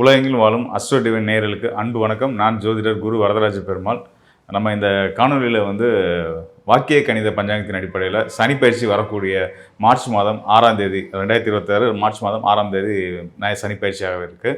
உலகெங்கிலும் வாழும் astro divine அன்பு வணக்கம். நான் ஜோதிடர் குரு வரதராஜ பெருமாள். நம்ம இந்த காணொலியில் வந்து வாக்கிய கணித பஞ்சாங்கத்தின் அடிப்படையில் சனிப்பயிற்சி வரக்கூடிய மார்ச் மாதம் ஆறாம் தேதி ரெண்டாயிரத்தி இருபத்தாறு மார்ச் மாதம் ஆறாம் தேதி நான் சனிப்பயிற்சியாக இருக்குது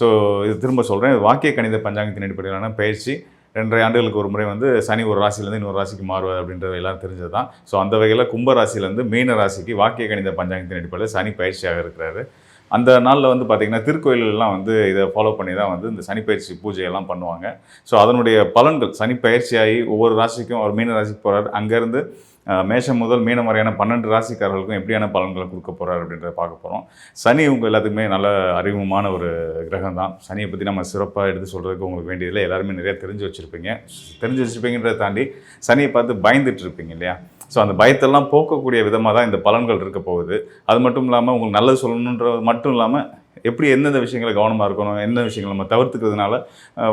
ஸோ இது திரும்ப சொல்கிறேன் வாக்கிய கணித பஞ்சாங்கத்தின் அடிப்படையிலான பயிற்சி. ரெண்டரை ஆண்டுகளுக்கு ஒரு முறை வந்து சனி ஒரு ராசியிலேருந்து இன்னொரு ராசிக்கு மாறுவது அப்படின்றது எல்லாம் தெரிஞ்சது தான் ஸோ அந்த வகையில் கும்ப ராசியிலேருந்து மீன ராசிக்கு வாக்கிய கணித பஞ்சாங்கத்தின் அடிப்படையில் சனி பயிற்சியாக இருக்கிறாரு. அந்த நாளில் வந்து பார்த்திங்கன்னா திருக்கோயிலெல்லாம் வந்து இதை ஃபாலோ பண்ணி தான் வந்து இந்த சனிப்பயிற்சி பூஜையெல்லாம் பண்ணுவாங்க. ஸோ அதனுடைய பலன்கள் சனிப்பயிற்சியாகி ஒவ்வொரு ராசிக்கும் ஒரு மீன ராசிக்கு போகிறார் அங்கேருந்து மேஷம் முதல் மீனம் வரையான பன்னெண்டு ராசிக்காரர்களுக்கும் எப்படியான பலன்களை கொடுக்க போகிறார் அப்படின்றத பார்க்க போகிறோம் சனி உங்கள் எல்லாத்துக்குமே நல்ல அறிமுகமான ஒரு கிரகம் தான். சனியை பற்றி நம்ம சிறப்பாக எடுத்து சொல்கிறதுக்கு உங்களுக்கு வேண்டியதில்லை. எல்லாருமே நிறைய தெரிஞ்சு வச்சுருப்பீங்க. தெரிஞ்சு வச்சுருப்பீங்கன்றதை தாண்டி சனியை பார்த்து பயந்துட்டு இருப்பீங்க இல்லையா? ஸோ அந்த பயத்தெல்லாம் போக்கக்கூடிய விதமாக தான் இந்த பலன்கள் இருக்க போகுது. அது மட்டும் இல்லாமல் உங்களுக்கு நல்லது சொல்லணுன்றது மட்டும் இல்லாமல் எப்படி எந்தெந்த விஷயங்களை கவனமாக இருக்கணும் எந்த விஷயங்களை நம்ம தவிர்த்துக்கிறதுனால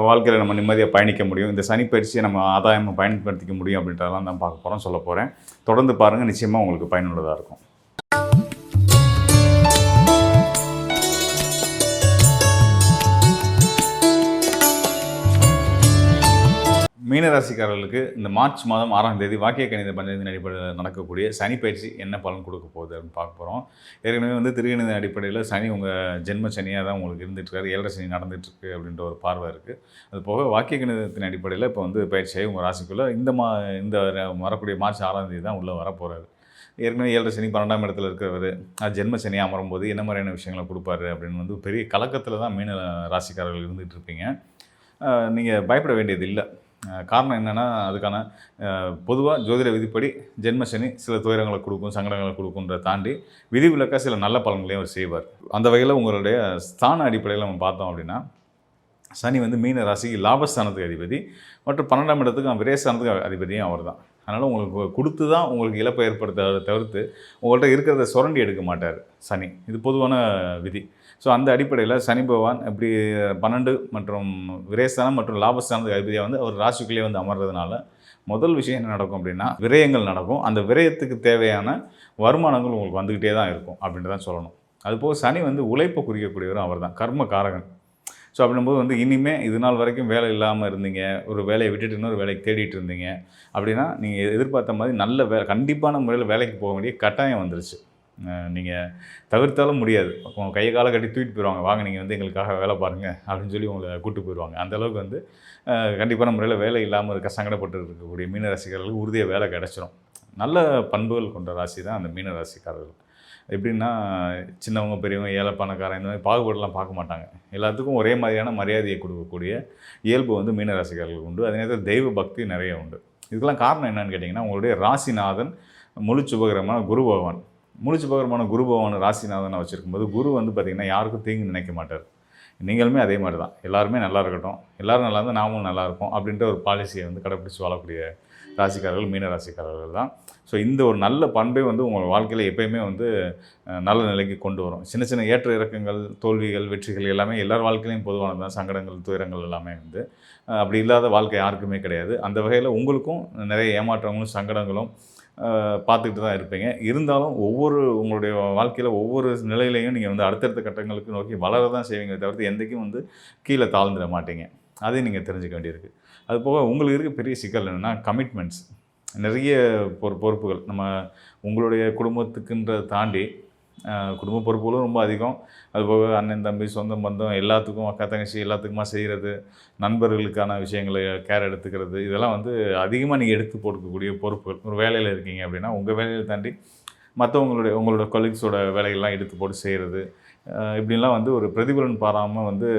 வாழ்க்கையில் நம்ம நிம்மதியாக பயணிக்க முடியும். இந்த சனி பயிற்சியை நம்ம ஆதாயமாக பயன்படுத்திக்க முடியும் அப்படின்றதெல்லாம் தான் பார்க்க போகிறோம் சொல்ல போகிறேன் தொடர்ந்து பாருங்கள் நிச்சயமாக உங்களுக்கு பயனுள்ளதாக இருக்கும். மீனராசிக்காரர்களுக்கு இந்த மார்ச் மாதம் ஆறாம் தேதி வாக்கிய கணித பஞ்சாயத்தின் அடிப்படையில் நடக்கக்கூடிய சனி பயிற்சி என்ன பலன் கொடுக்க போகுது அப்படின்னு பார்க்க போகிறோம் ஏற்கனவே வந்து திருகணித அடிப்படையில் சனி உங்கள் ஜென்ம சனியாக தான் உங்களுக்கு இருந்துட்டுருக்காரு. ஏழரை சனி நடந்துகிட்ருக்கு அப்படின்ற ஒரு பார்வை இருக்குது அது போக வாக்கிய கணிதத்தின் அடிப்படையில் இப்போ வந்து பயிற்சியாகி உங்கள் ராசிக்குள்ளே இந்த மா இந்த வரக்கூடிய மார்ச் ஆறாம் தேதி தான் உள்ளே வரப்போகிறாரு ஏற்கனவே ஏழரை சனி பன்னெண்டாம் இடத்துல இருக்கிறவர் அது ஜென்ம சனி அமரும் போது என்ன மாதிரியான விஷயங்களை கொடுப்பாரு அப்படின்னு வந்து பெரிய கலக்கத்தில் தான் மீன ராசிக்காரர்கள் இருந்துகிட்டு இருப்பீங்க நீங்கள் பயப்பட வேண்டியது இல்லை. காரணம் என்னென்னா அதுக்கான பொதுவாக ஜோதிட விதிப்படி ஜென்மசனி சில துயரங்களை கொடுக்கும் சங்கடங்களை கொடுக்குன்ற தாண்டி விதிவிலக்காக சில நல்ல பலன்களையும் அவர் செய்வார். அந்த வகையில் உங்களுடைய ஸ்தான அடிப்படையில் நம்ம பார்த்தோம் அப்படின்னா சனி வந்து மீன ராசிக்கு லாபஸ்தானத்துக்கு அதிபதி மற்றும் பன்னெண்டாம் இடத்துக்கு விரேஸ்தானத்துக்கு அதிபதியும் அவர் தான் அதனால் உங்களுக்கு கொடுத்து தான் உங்களுக்கு இழப்பை ஏற்படுத்த தவிர்த்து உங்கள்கிட்ட இருக்கிறத சுரண்டி எடுக்க மாட்டார் சனி. இது பொதுவான விதி. ஸோ அந்த அடிப்படையில் சனி பகவான் இப்படி பன்னெண்டு மற்றும் விரேஸ்தானம் மற்றும் லாபஸ்தானத்துக்கு அதிபதியாக வந்து அவர் ராசிக்குள்ளேயே வந்து அமர்றதுனால முதல் விஷயம் என்ன நடக்கும் அப்படின்னா விரயங்கள் நடக்கும். அந்த விரயத்துக்கு தேவையான வருமானங்கள் உங்களுக்கு வந்துக்கிட்டே தான் இருக்கும் அப்படின்ட்டு தான் சொல்லணும். அதுபோக சனி வந்து உழைப்பை குறிக்கக்கூடியவரும் அவர் தான் கர்ம காரகன். ஸோ அப்படின்னும்போது வந்து இனிமே இது நாள் வரைக்கும் வேலை இல்லாமல் இருந்தீங்க. ஒரு வேலையை விட்டுட்டு இன்னொரு வேலைக்கு தேடிட்டு இருந்தீங்க. அப்படின்னா நீங்கள் எதிர்பார்த்த மாதிரி நல்ல வேலை கண்டிப்பான முறையில் வேலைக்கு போக வேண்டிய கட்டாயம் வந்துருச்சு. நீங்கள் தவிர்த்தாலும் முடியாது. உங்கள் கையை காலை கட்டி தூக்கிட்டு போயிடுவாங்க வாங்க நீங்கள் வந்து எங்களுக்காக வேலை பாருங்கள் அப்படின்னு சொல்லி உங்களை கூட்டு போயிடுவாங்க அந்தளவுக்கு வந்து கண்டிப்பான முறையில் வேலை இல்லாமல் இருக்க சங்கடப்பட்டு இருக்கக்கூடிய மீன ரசிகர்களுக்கு உறுதியாக வேலை கிடச்சிரும். நல்ல பண்புகள் கொண்ட ராசி தான் அந்த மீன ராசிக்காரர்கள் எப்படின்னா சின்னவங்க பெரியவங்க ஏழை பணக்காரன் இந்த மாதிரி பாகுபாடெலாம் பார்க்க மாட்டாங்க. எல்லாத்துக்கும் ஒரே மாதிரியான மரியாதையை கொடுக்கக்கூடிய இயல்பு வந்து மீனராசிக்காரர்களுக்கு உண்டு. அதே நேரத்தில் தெய்வ பக்தி நிறைய உண்டு. இதுக்கெல்லாம் காரணம் என்னன்னு கேட்டிங்கன்னா உங்களுடைய ராசிநாதன் முழு சுபகரமான குரு பகவான். முழு சுபகரமான குரு பகவான் ராசிநாதனை வச்சுருக்கும்போது குரு வந்து பார்த்திங்கன்னா யாருக்கும் தீங்கு நினைக்க மாட்டார். நீங்களுமே அதே மாதிரி தான். எல்லாருமே நல்லா இருக்கட்டும். எல்லாரும் நல்லா இருந்தால் நாமும் நல்லா இருப்போம் அப்படின்ற ஒரு பாலிசியை வந்து கடைப்பிடிச்சு வாழக்கூடிய ராசிக்காரர்கள் மீன ராசிக்காரர்கள் தான். ஸோ இந்த ஒரு நல்ல பண்பை வந்து உங்கள் வாழ்க்கையில் எப்பயுமே வந்து நல்ல நிலைக்கு கொண்டு வரும். சின்ன சின்ன ஏற்ற இறக்கங்கள் தோல்விகள் வெற்றிகள் எல்லாமே எல்லார் வாழ்க்கையிலையும் பொதுவானது தான் சங்கடங்கள் துயரங்கள் எல்லாமே வந்து அப்படி இல்லாத வாழ்க்கை யாருக்குமே கிடையாது. அந்த வகையில் உங்களுக்கும் நிறைய ஏமாற்றங்களும் சங்கடங்களும் பார்த்துக்கிட்டு தான் இருப்பீங்க. இருந்தாலும் ஒவ்வொரு உங்களுடைய வாழ்க்கையில் ஒவ்வொரு நிலையிலையும் நீங்கள் வந்து அடுத்தடுத்த கட்டங்களுக்கு நோக்கி வளர தான் செய்வீங்க தவிர்த்து எந்தைக்கும் வந்து கீழே தாழ்ந்துட மாட்டீங்க. அதையும் நீங்கள் தெரிஞ்சுக்க வேண்டியிருக்கு. அது போக உங்களுக்கு இருக்க பெரிய சிக்கல் என்னென்னா கமிட்மெண்ட்ஸ் நிறைய பொறு பொறுப்புகள். நம்ம உங்களுடைய குடும்பத்துக்குன்றதை தாண்டி குடும்ப பொறுப்புகளும் ரொம்ப அதிகம். அதுபோக அண்ணன் தம்பி சொந்தம் பந்தம் எல்லாத்துக்கும் அக்கா தங்கச்சி எல்லாத்துக்குமா செய்கிறது நண்பர்களுக்கான விஷயங்களை கேர் எடுத்துக்கிறது இதெல்லாம் வந்து அதிகமாக நீங்கள் எடுத்து போட்டுக்கக்கூடிய பொறுப்புகள். ஒரு வேலையில் இருக்கீங்க அப்படின்னா உங்கள் வேலையை தாண்டி மற்றவங்களுடைய உங்களோட கொலீக்ஸோட வேலைகள்லாம் எடுத்து போட்டு செய்கிறது இப்படிலாம் வந்து ஒரு பிரதிபலன் பாராமல் வந்து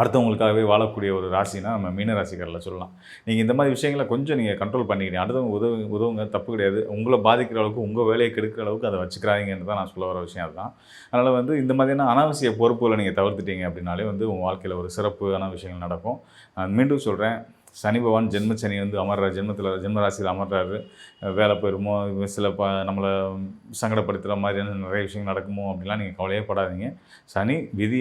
அடுத்தவங்களுக்காகவே வாழக்கூடிய ஒரு ராசினா நம்ம மீன ராசிக்காரில் சொல்லலாம். நீங்கள் இந்த மாதிரி விஷயங்களை கொஞ்சம் நீங்கள் கண்ட்ரோல் பண்ணிக்கிறீங்க அடுத்தவங்க உதவு உதவுங்க தப்பு கிடையாது. உங்களை பாதிக்கிற அளவுக்கு உங்கள் வேலையை கெடுக்கிற அளவுக்கு அதை வச்சுக்கிறாங்கன்னு தான் நான் சொல்ல வர விஷயம் அதுதான். அதனால் வந்து இந்த மாதிரியான அனாவசிய பொறுப்புகளை நீங்கள் தவிர்த்துட்டீங்க அப்படின்னாலே வந்து உங்கள் வாழ்க்கையில் ஒரு சிறப்பான விஷயங்கள் நடக்கும். நான் மீண்டும் சொல்கிறேன் சனி பகவான் ஜென்ம சனி வந்து அமர்றார். ஜென்மத்தில் ஜென்மராசியில் அமர்றாரு. வேலை போயிருமோ சில ப நம்மளை சங்கடப்படுத்துகிற மாதிரியான நிறைய விஷயங்கள் நடக்குமோ அப்படிலாம் நீங்கள் கவலையே படாதீங்க. சனி விதி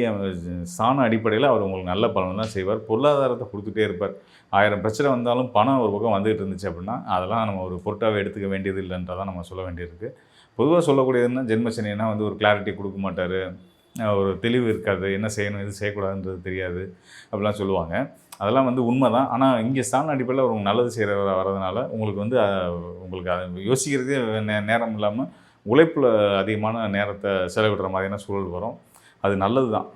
சாண அடிப்படையில் அவர் உங்களுக்கு நல்ல பலன் தான் செய்வார். பொருளாதாரத்தை கொடுத்துட்டே இருப்பார். ஆயிரம் பிரச்சனை வந்தாலும் பணம் ஒரு பக்கம் வந்துகிட்டு இருந்துச்சு அப்படின்னா அதெல்லாம் நம்ம ஒரு பொருட்டாகவே எடுத்துக்க வேண்டியது இல்லைன்றதான் நம்ம சொல்ல வேண்டியிருக்கு. பொதுவாக சொல்லக்கூடியதுன்னா ஜென்மசனினா வந்து ஒரு கிளாரிட்டி கொடுக்க மாட்டார். ஒரு தெளிவு இருக்காது. என்ன செய்யணும் எது செய்யக்கூடாதுன்றது தெரியாது. அப்படிலாம் சொல்லுவாங்க. அதெல்லாம் வந்து உண்மை தான் ஆனால் இங்கே ஸ்தான அடிப்படையில் ஒரு நல்லது செய்கிறவராக வரதுனால உங்களுக்கு வந்து உங்களுக்கு அது யோசிக்கிறதே நே நேரம் இல்லாமல் உழைப்பில் அதிகமான நேரத்தை செலவிடுற மாதிரியான சூழல் வரும். அது நல்லது தான்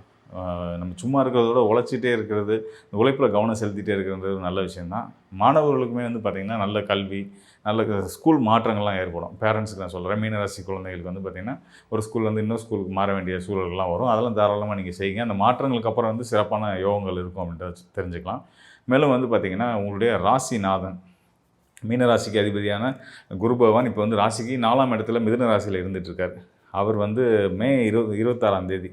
நம்ம சும்மா இருக்கிறதோட உழைச்சிட்டே இருக்கிறது இந்த உழைப்பில் கவனம் செலுத்திட்டே இருக்கிறது நல்ல விஷயந்தான் மாணவர்களுக்குமே வந்து பார்த்திங்கன்னா நல்ல கல்வி நல்ல ஸ்கூல் மாற்றங்கள்லாம் ஏற்படும். பேரண்ட்ஸுக்கு நான் சொல்கிறேன் மீனராசி குழந்தைகளுக்கு வந்து பார்த்திங்கன்னா ஒரு ஸ்கூல்லேருந்து இன்னொரு ஸ்கூலுக்கு மாற வேண்டிய சூழல்கள்லாம் வரும். அதெல்லாம் தாராளமாக நீங்கள் செய்யுங்க. அந்த மாற்றங்களுக்கு அப்புறம் வந்து சிறப்பான யோகங்கள் இருக்கும் அப்படின்றத தெரிஞ்சுக்கலாம். மேலும் வந்து பார்த்திங்கன்னா உங்களுடைய ராசிநாதன் மீனராசிக்கு அதிபதியான குரு பகவான் இப்போ வந்து ராசிக்கு நாலாம் இடத்துல மிதுன ராசியில் இருந்துட்டு அவர் வந்து மே இருபது இருபத்தாறாம் தேதி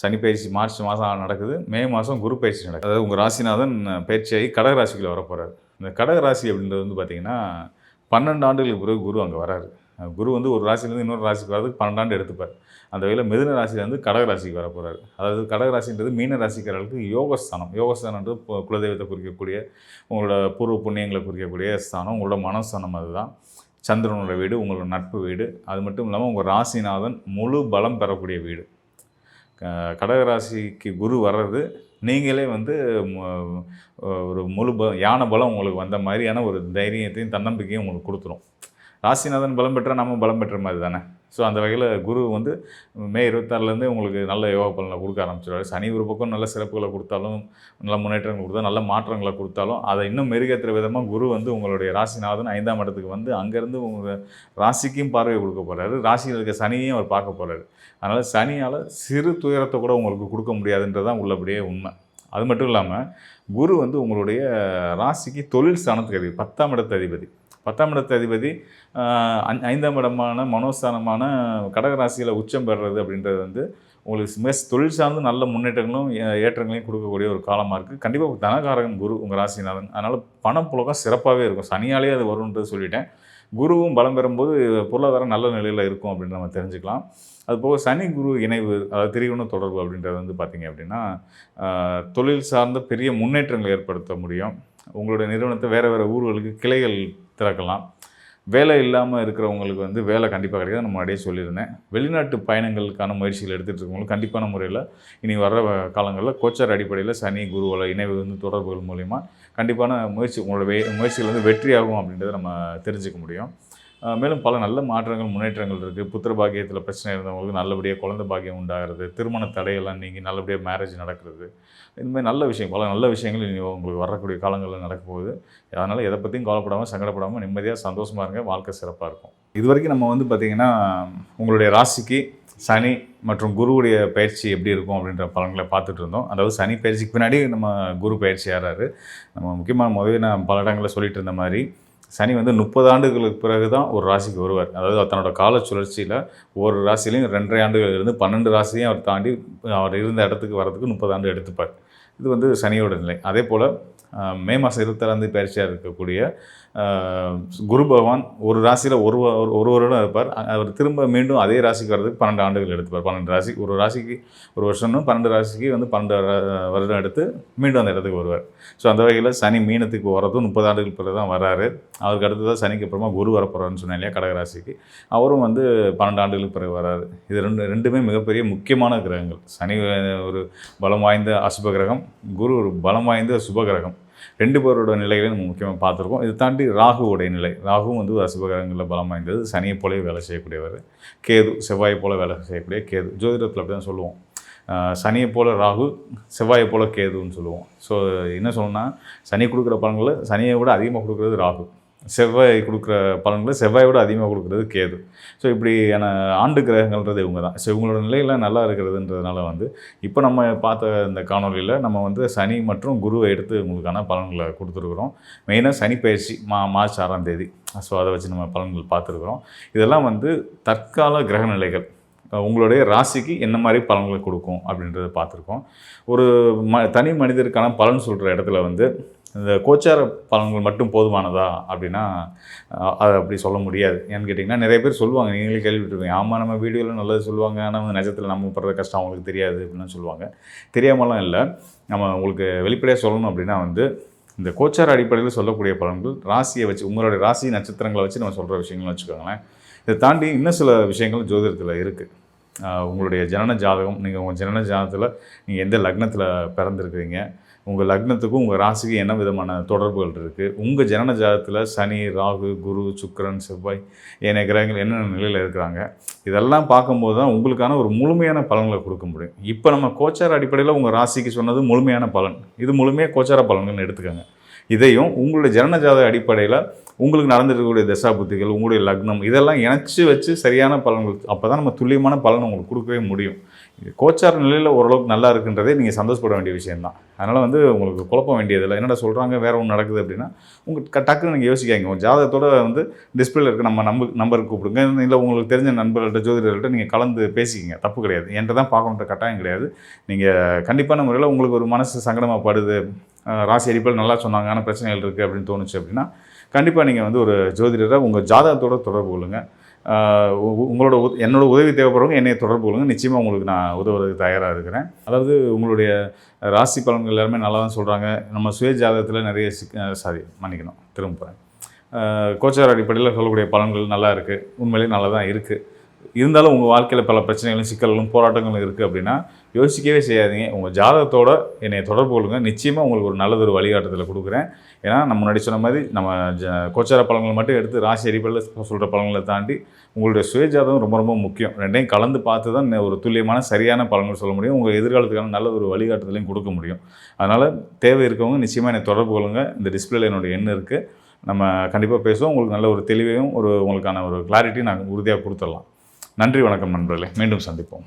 சனி பயிற்சி மார்ச் மாதம் நடக்குது. மே மாதம் குரு பயிற்சி நடக்குது. அதாவது உங்கள் ராசிநாதன் பயிற்சியாகி கடக ராசிக்குள்ளே வரப்போகிறார் இந்த கடக ராசி அப்படின்றது வந்து பார்த்திங்கன்னா பன்னெண்டு ஆண்டுகளுக்கு பிறகு குரு அங்கே வராரு. குரு வந்து ஒரு ராசிலேருந்து இன்னொரு ராசிக்கு வரதுக்கு பன்னெண்டு ஆண்டு எடுத்துப்பார். அந்த வகையில் மிதுன ராசியிலேருந்து கடக ராசிக்கு வர போகிறார் அதாவது கடக ராசின்றது மீன ராசிக்காரர்களுக்கு யோகஸ்தானம். யோகஸ்தானன்றது குலதெய்வத்தை குறிக்கக்கூடிய உங்களோட பூர்வ புண்ணியங்களை குறிக்கக்கூடிய ஸ்தானம். உங்களோட மனஸ்தானம் அதுதான். சந்திரனோட வீடு உங்களோட நட்பு வீடு. அது மட்டும் இல்லாமல் உங்கள் ராசிநாதன் முழு பலம் பெறக்கூடிய வீடு. கடகராசிக்கு குரு வர்றது நீங்களே வந்து ஒரு முழு ப யானை பலம் உங்களுக்கு வந்த மாதிரியான ஒரு தைரியத்தையும் தன்னம்பிக்கையும் உங்களுக்கு கொடுத்துரும். ராசிநாதன் பலம் பெற்றால் நம்ம பலம் பெற்ற மாதிரி தானே? ஸோ அந்த வகையில் குரு வந்து மே இருபத்தாறுலேருந்தே உங்களுக்கு நல்ல யோகா பலனை கொடுக்க ஆரம்பிச்சிடுவார் சனி ஒரு பக்கம் நல்ல சிறப்புகளை கொடுத்தாலும் நல்ல முன்னேற்றங்கள் கொடுத்தா நல்ல மாற்றங்களை கொடுத்தாலும் அதை இன்னும் மெருகேற்றுற விதமாக குரு வந்து உங்களுடைய ராசிநாதன் ஐந்தாம் இடத்துக்கு வந்து அங்கேருந்து உங்கள் ராசிக்கும் பார்வை கொடுக்க போகிறாரு ராசியில் இருக்க சனியையும் அவர் பார்க்க போகிறாரு அதனால் சனியால் சிறு துயரத்தை கூட உங்களுக்கு கொடுக்க முடியாதுன்றது தான் உள்ளபடியே உண்மை. அது மட்டும் இல்லாமல் குரு வந்து உங்களுடைய ராசிக்கு தொழில் ஸ்தானத்துக்கு அதிபதி பத்தாம் இடத்து அதிபதி. பத்தாம் இடத்து அதிபதி ஐந்தாம் இடமான மனோஸ்தானமான கடகராசியில் உச்சம் பெறுறது அப்படின்றது வந்து உங்களுக்கு மெஸ் தொழில் சார்ந்து நல்ல முன்னேற்றங்களும் ஏ- ஏற்றங்களையும் கொடுக்கக்கூடிய ஒரு காலமாக இருக்குது கண்டிப்பாக தனகாரகன் குரு உங்கள் ராசிநாதன். அதனால் பணம் புழக்கம் சிறப்பாகவே இருக்கும். சனியாலே அது வரும்ன்றது சொல்லிட்டேன். குருவும் பலம் பெறும்போது பொருளாதாரம் நல்ல நிலையில் இருக்கும் அப்படின்னு நம்ம தெரிஞ்சுக்கலாம். அதுபோக சனி குரு இணைவு அதாவது திரிகுண தொடர்பு அப்படின்றது வந்து பார்த்திங்க அப்படின்னா தொழில் சார்ந்த பெரிய முன்னேற்றங்களை ஏற்படுத்த முடியும். உங்களுடைய நிறுவனத்தை வேறு வேறு ஊர்களுக்கு கிளைகள் திறக்கலாம். வேலை இல்லாமல் இருக்கிறவங்களுக்கு வந்து வேலை கண்டிப்பாக கிடைக்காது நம்ம முன்னாடியே சொல்லியிருந்தேன். வெளிநாட்டு பயணங்களுக்கான முயற்சிகள் எடுத்துகிட்டு இருக்கவங்களுக்கு கண்டிப்பான முறையில் இனி வர்ற காலங்களில் கோச்சர் அடிப்படையில் சனி குருவோட இணைவு வந்து தொடர்புகள் மூலிமா கண்டிப்பான முயற்சி உங்களோட வே முயற்சிகள் வந்து வெற்றியாகும் அப்படின்றத நம்ம தெரிஞ்சுக்க முடியும். மேலும் பல நல்ல மாற்றங்கள் முன்னேற்றங்கள் இருக்குது புத்திர பாக்கியத்தில் பிரச்சனை இருந்தவங்களுக்கு நல்லபடியாக குழந்தை பாக்கியம் உண்டாகிறது. திருமண தடையெல்லாம் நீங்கள் நல்லபடியாக மேரேஜ் நடக்கிறது. இந்தமாதிரி நல்ல விஷயம் பல நல்ல விஷயங்கள் இனி உங்களுக்கு வரக்கூடிய காலங்களில் நடக்க போகுது. அதனால் எதை பற்றியும் கவலைப்படாமல் சங்கடப்படாமல் நிம்மதியாக சந்தோஷமாக இருங்க. வாழ்க்கை சிறப்பாக இருக்கும். இது வரைக்கும் நம்ம வந்து பார்த்திங்கன்னா உங்களுடைய ராசிக்கு சனி மற்றும் குருவுடைய பயிற்சி எப்படி இருக்கும் அப்படின்ற பலன்களை பார்த்துட்டு இருந்தோம். அதாவது சனி பயிற்சிக்கு பின்னாடி நம்ம குரு பயிற்சி ஆறாரு நம்ம முக்கியமான முதல்ல நான் பல இடங்களில் சொல்லிட்டு இருந்த மாதிரி சனி வந்து முப்பது ஆண்டுகளுக்கு பிறகு தான் ஒரு ராசிக்கு வருவார். அதாவது தன்னோட கால சுழற்சியில் ஒரு ராசிலையும் ரெண்டரை ஆண்டுகள் இருந்து பன்னெண்டு ராசியும் அவர் தாண்டி அவர் இருந்த இடத்துக்கு வரதுக்கு முப்பது ஆண்டு எடுத்துப்பார். இது வந்து சனியோட நிலை. அதே போல் மே மாதம் இருபத்தாறாந்தேதி பயிற்சியாக இருக்கக்கூடிய குரு பகவான் ஒரு ராசியில் ஒரு ஒரு வருடம் இருப்பார். அவர் திரும்ப மீண்டும் அதே ராசிக்கு வர்றதுக்கு பன்னெண்டு ஆண்டுகள் எடுத்துப்பார். பன்னெண்டு ராசி ஒரு ராசிக்கு ஒரு வருஷம்னு பன்னெண்டு ராசிக்கு வந்து பன்னெண்டு வருடம் எடுத்து மீண்டும் அந்த இடத்துக்கு வருவார். ஸோ அந்த வகையில் சனி மீனத்துக்கு வரதும் முப்பது ஆண்டுகள் பிறகு தான் வராரு. அவருக்கு அடுத்ததாக சனிக்கு அப்புறமா குரு வரப்போகிறான்னு சொன்னேன் இல்லையா கடகராசிக்கு அவரும் வந்து பன்னெண்டு ஆண்டுகளுக்கு பிறகு வராரு. இது ரெண்டு ரெண்டுமே மிகப்பெரிய முக்கியமான கிரகங்கள். சனி ஒரு பலம் வாய்ந்த அசுப கிரகம் குரு ஒரு பலம் வாய்ந்த சுப கிரகம். ரெண்டு பேரோட நிலைகளையும் நம்ம முக்கியமாக பார்த்துருக்கோம். இதை தாண்டி ராகுவோடைய நிலை. ராகுவும் வந்து அசுபகரங்களில் பலம் வாய்ந்தது. சனியை போலவே வேலை செய்யக்கூடியவர். கேது செவ்வாயை போல வேலை செய்யக்கூடிய கேது. ஜோதிடத்தில் அப்படி தான் சொல்லுவோம் சனியை போல ராகு செவ்வாயை போல கேதுன்னு சொல்லுவோம். ஸோ என்ன சொல்லணும்னா சனி கொடுக்குற பலன்களை சனியை விட அதிகமாக கொடுக்குறது ராகு. செவ்வாய் கொடுக்குற பலன்களை செவ்வாயோட விட அதிகமாக கொடுக்குறது கேது. ஸோ இப்படியான ஆண்டு கிரகங்கள்ன்றது இவங்க தான். ஸோ இவங்களோட நிலையெல்லாம் நல்லா இருக்கிறதுன்றதுனால வந்து இப்போ நம்ம பார்த்த இந்த காணொலியில் நம்ம வந்து சனி மற்றும் குருவை எடுத்து உங்களுக்கான பலன்களை கொடுத்துருக்குறோம். மெயினாக சனி பயிற்சி மா மார்ச் ஆறாம் தேதி. ஸோ அதை வச்சு நம்ம பலன்கள் பார்த்துருக்குறோம். இதெல்லாம் வந்து தற்கால கிரக நிலைகள். உங்களுடைய ராசிக்கு என்ன மாதிரி பலன்களை கொடுக்கும் அப்படின்றத பார்த்துருக்கோம். ஒரு ம தனி மனிதருக்கான பலன் சொல்கிற இடத்துல வந்து இந்த கோச்சார பலன்கள் மட்டும் போதுமானதா அப்படின்னா அதை அப்படி சொல்ல முடியாது. ஏன்னு கேட்டிங்கன்னா நிறைய பேர் சொல்லுவாங்க நீங்களே கேள்விப்பட்டிருப்பீங்க ஆமாம் நம்ம வீடியோவில் நல்லது சொல்லுவாங்க ஆனால் வந்து நிஜத்தில் நம்ம படுற கஷ்டம் அவங்களுக்கு தெரியாது அப்படின்னு சொல்லுவாங்க. தெரியாமலாம் இல்லை. நம்ம உங்களுக்கு வெளிப்படையாக சொல்லணும் அப்படின்னா வந்து இந்த கோச்சார அடிப்படையில் சொல்லக்கூடிய பலன்கள் ராசியை வச்சு உங்களுடைய ராசி நட்சத்திரங்களை வச்சு நம்ம சொல்கிற விஷயங்கள்னு வச்சுக்கோங்களேன். இதை தாண்டி இன்னும் சில விஷயங்கள் ஜோதிடத்தில் இருக்குது உங்களுடைய ஜனன ஜாதகம் நீங்கள் உங்கள் ஜனன ஜாதகத்தில் நீங்கள் எந்த லக்னத்தில் பிறந்திருக்கிறீங்க உங்கள் லக்னத்துக்கும் உங்கள் ராசிக்கும் என்ன விதமான தொடர்புகள் இருக்குது உங்கள் ஜனன ஜாதகத்தில் சனி ராகு குரு சுக்கரன் செவ்வாய் ஏனைய கிரகங்கள் என்னென்ன நிலையில் இருக்கிறாங்க? இதெல்லாம் பார்க்கும்போது தான் உங்களுக்கான ஒரு முழுமையான பலன்களை கொடுக்க முடியும். இப்போ நம்ம கோச்சார அடிப்படையில் உங்கள் ராசிக்கு சொன்னது முழுமையான பலன். இது முழுமையாக கோச்சார பலன்கள்னு எடுத்துக்கோங்க. இதையும் உங்களுடைய ஜனனஜாத அடிப்படையில் உங்களுக்கு நடந்திருக்கக்கூடிய தசா புத்திகள் உங்களுடைய லக்னம் இதெல்லாம் இணைச்சி வச்சு சரியான பலன்கள் அப்போ தான் நம்ம துல்லியமான பலன் உங்களுக்கு கொடுக்கவே முடியும். கோச்சார நிலையில் ஓரளவுக்கு நல்லா இருக்குன்றதே நீங்கள் சந்தோஷப்பட வேண்டிய விஷயம்தான். அதனால் வந்து உங்களுக்கு குழப்பம் வேண்டியதில்லை. என்னடா சொல்கிறாங்க வேறு ஒன்று நடக்குது அப்படின்னா உங்கள் டக்குன்னு நீங்கள் யோசிக்காங்க உங்கள் ஜாதகத்தோட வந்து டிஸ்பிளேல இருக்க நம்ம நம்பர் நம்பருக்கு கூப்பிடுங்க. இல்லை உங்களுக்கு தெரிஞ்ச நண்பர்கள்ட்ட ஜோதிடர்கள்ட்ட நீங்கள் கலந்து பேசிக்கிங்க. தப்பு கிடையாது. என்கிட்ட தான் பார்க்கணுன்ற கட்டாயம் கிடையாது. நீங்கள் கண்டிப்பான முறையில் உங்களுக்கு ஒரு மனசு சங்கடமாக படுது ராசி அடிப்படையில் நல்லா சொன்னாங்க ஆனால் பிரச்சனைகள் இருக்குது அப்படின்னு தோணுச்சு அப்படின்னா கண்டிப்பாக நீங்கள் வந்து ஒரு ஜோதிடரை உங்கள் ஜாதகத்தோட தொடர்பு கொள்ளுங்கள் உங்களோட உத- என்னோட உதவி தேவைப்படுறவங்க என்னை தொடர்பு கொள்ளுங்க. நிச்சயமாக உங்களுக்கு நான் உதவுறதுக்கு தயாராக இருக்கிறேன். அதாவது உங்களுடைய ராசி பலன்கள் எல்லாருமே நல்லா தான் சொல்கிறாங்க நம்ம சுய ஜாதகத்தில் நிறைய சிக் சாரி மன்னிக்கணும். திரும்ப போகிறேன் கோச்சார் அடிப்படையில் சொல்லக்கூடிய பலன்கள் நல்லா இருக்குது உண்மையிலேயே நல்லா தான் இருக்குது இருந்தாலும் உங்கள் வாழ்க்கையில் பல பிரச்சனைகளும் சிக்கல்களும் போராட்டங்களும் இருக்குது அப்படின்னா யோசிக்கவே செய்யாதீங்க. உங்கள் ஜாதகத்தோட என்னை தொடர்பு கொள்ளுங்கள் நிச்சயமாக உங்களுக்கு ஒரு நல்லதொரு வழிகாட்டுதலை கொடுக்குறேன். ஏன்னா நம்ம முன்னாடி சொன்ன மாதிரி நம்ம ஜ கோச்சார பழங்களை மட்டும் எடுத்து ராசி அடிப்படையில் சொல்கிற பழங்களை தாண்டி உங்களுடைய சுய ஜாதகம் ரொம்ப ரொம்ப முக்கியம். ரெண்டையும் கலந்து பார்த்து தான் ஒரு துல்லியமான சரியான பழங்கள் சொல்ல முடியும். உங்கள் எதிர்காலத்துக்கான நல்ல ஒரு வழிகாட்டுதலையும் கொடுக்க முடியும். அதனால் தேவை இருக்கவங்க நிச்சயமாக என்னை தொடர்பு கொள்ளுங்கள் இந்த டிஸ்பிளேல என்னுடைய எண்ணம் இருக்குது நம்ம கண்டிப்பாக பேசுவோம். உங்களுக்கு நல்ல ஒரு தெளிவையும் ஒரு உங்களுக்கான ஒரு கிளாரிட்டியும் நாங்கள் உறுதியாக கொடுத்துடலாம். நன்றி வணக்கம் நண்பர்களே. மீண்டும் சந்திப்போம்.